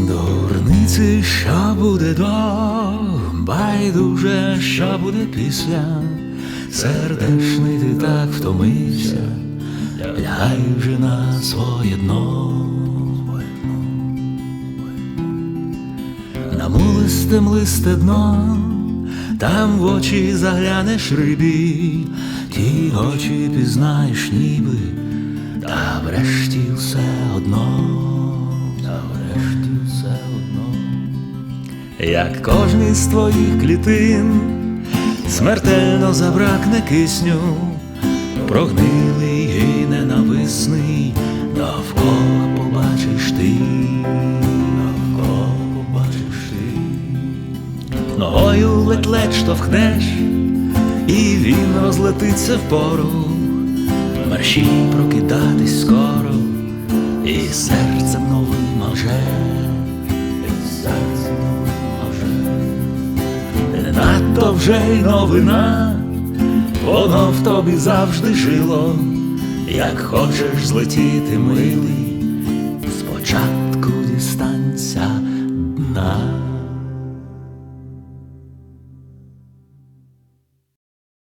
Байдуже, що буде до, байдуже, що буде після, сердешний ти так втомився, лягай вже на своє дно. На мулисте млисте дно, там в очі заглянеш рибі, ті очі пізнаєш ніби, та врешті все одно, все одно, як кожний з твоїх клітин смертельно забракне кисню, прогнилий і ненависний, довкола побачиш ти, довкола побачиш ти. Ногою ледь-ледь штовхнеш, і він розлетиться впору, мерщій прокидатись скоро, і серцем новим вже, Надто вже й новина, воно в тобі завжди жило, як хочеш злетіти, милий, спочатку.